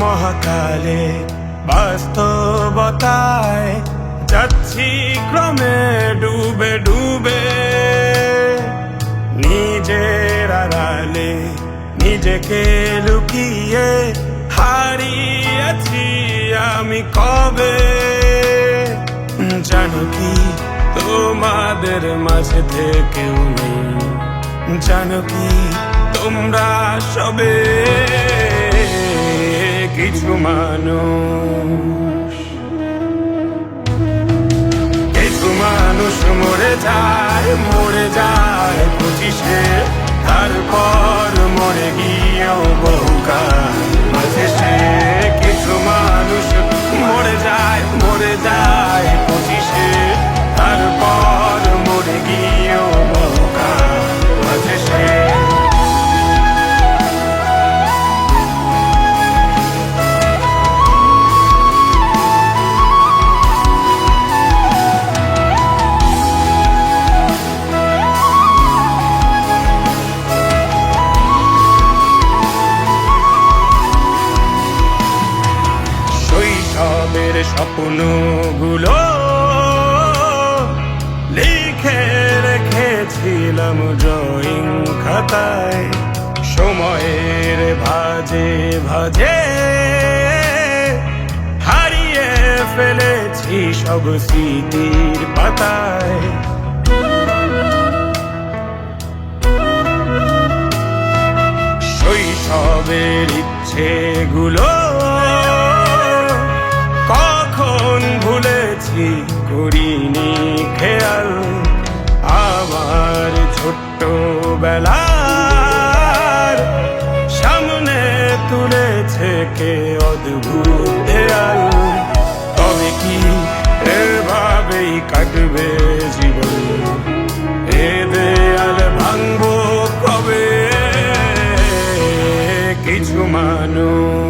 মহাকালে বাস্তবতায় যাচ্ছি ক্রমে ডুবে ডুবে। নিজের আড়ালে, নিজেকে লুকিয়ে হারিয়েছি আমি কবে? জানো কি তোমাদের মাঝে থেকেও নেই। জানো কি তোমরা সবে কিছু মানুষ। কিছু মানুষ মরে যায়। মরে গিয়েও বহুকাল স্বপ্নগুলো লিখে রেখেছিলাম ড্রয়িং খাতায় সময়ের ভাজে ভাজে। হারিয়ে ফেলেছি সব স্মৃতির পাতায়। শৈশবের ইচ্ছেগুলো বেলার সামনে তুলেছে কে অদ্ভুত তবে কি এভাবেই কাটবে জীবন? এ দেয়াল ভাঙবো কবে? কিছু মানুষ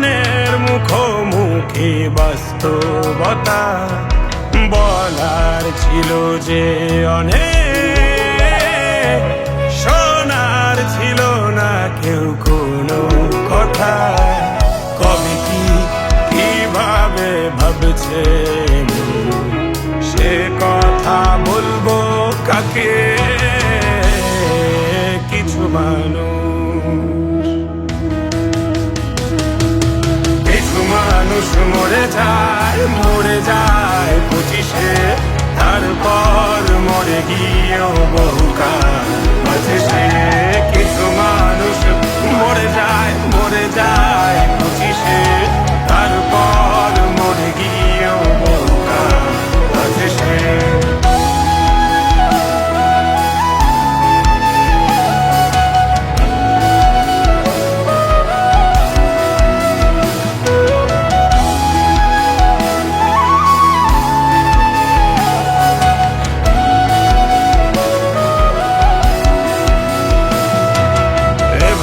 স্বপ্নের মুখোমুখি বাস্তবতা বলার ছিল যে অনেক সোনার ছিল না কেউ যায় মরে যায় পঁচিশে। তারপর মরে গিয়েও বহুকাল মাঝে সে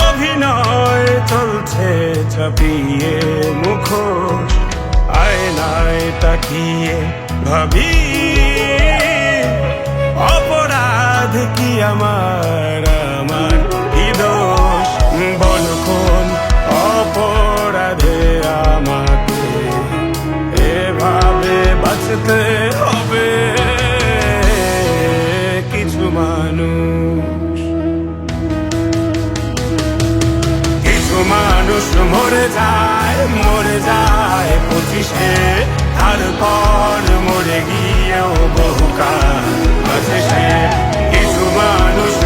অভিনয় চলছে চাপিয়ে মুখোশ আয়নায় তাকিয়ে ভাবি, অপরাধ কি আমার? আমার কি দোষ? বল কোন অপরাধে আমাকে এভাবে বাঁচতে মানুষ মরে যায় মরে যায় পঁচিশে। তারপর মরে গিয়েও বহুকাল আছে সে। কিছু মানুষ